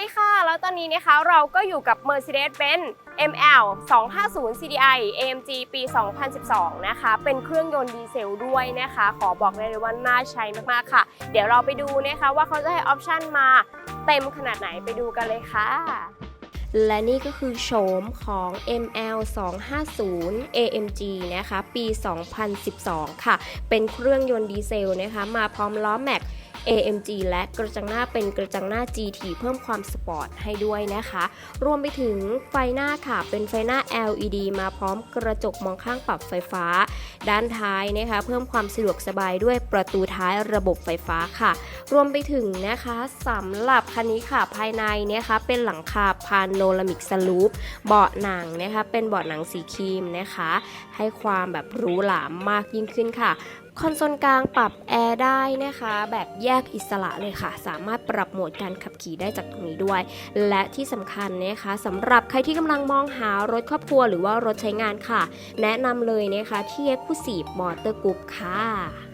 ดีค่ะ แล้วตอนนี้นะคะเราก็อยู่กับ Mercedes-Benz ML 250 CDI AMG ปี 2012 นะคะ เป็นเครื่องยนต์ดีเซลด้วยนะคะ ขอบอกเลยว่าน่าใช้มาก ๆ ค่ะ เดี๋ยวเราไปดูนะคะว่าเขาจะให้ออปชันมาเต็มขนาดไหนไปดูกันเลยค่ะและนี่ก็คือโฉมของ ML 250 AMG นะคะ ปี 2012 ค่ะ เป็นเครื่องยนต์ดีเซลนะคะ มาพร้อมล้อแม็ก AMG และกระจังหน้าเป็นกระจังหน้า GT เพิ่มความสปอร์ตให้ด้วยนะคะ รวมไปถึงไฟหน้าค่ะ เป็นไฟหน้า LED มาพร้อมกระจกมองข้างปรับไฟฟ้า ด้านท้ายนะคะ เพิ่มความสะดวกสบายด้วยประตูท้ายระบบไฟฟ้าค่ะ รวมไปถึงนะคะสำหรับคันนี้ค่ะภายในนะคะเป็นหลังคาพาโนรามิกสลูปเบาะหนังนะคะเป็นเบาะหนังสีครีมนะคะ ให้ความแบบหรูหรามากยิ่งขึ้นค่ะคอนโซลกลางปรับแอร์ได้นะคะ แบบแยกอิสระเลยค่ะ สามารถปรับโหมดการขับขี่ได้จากตรงนี้ด้วย และที่สำคัญนะคะสำหรับใครที่กำลังมองหารถครอบครัวหรือว่ารถใช้งานค่ะ แนะนำเลยนะคะที่ Exclusive Motor Group ค่ะ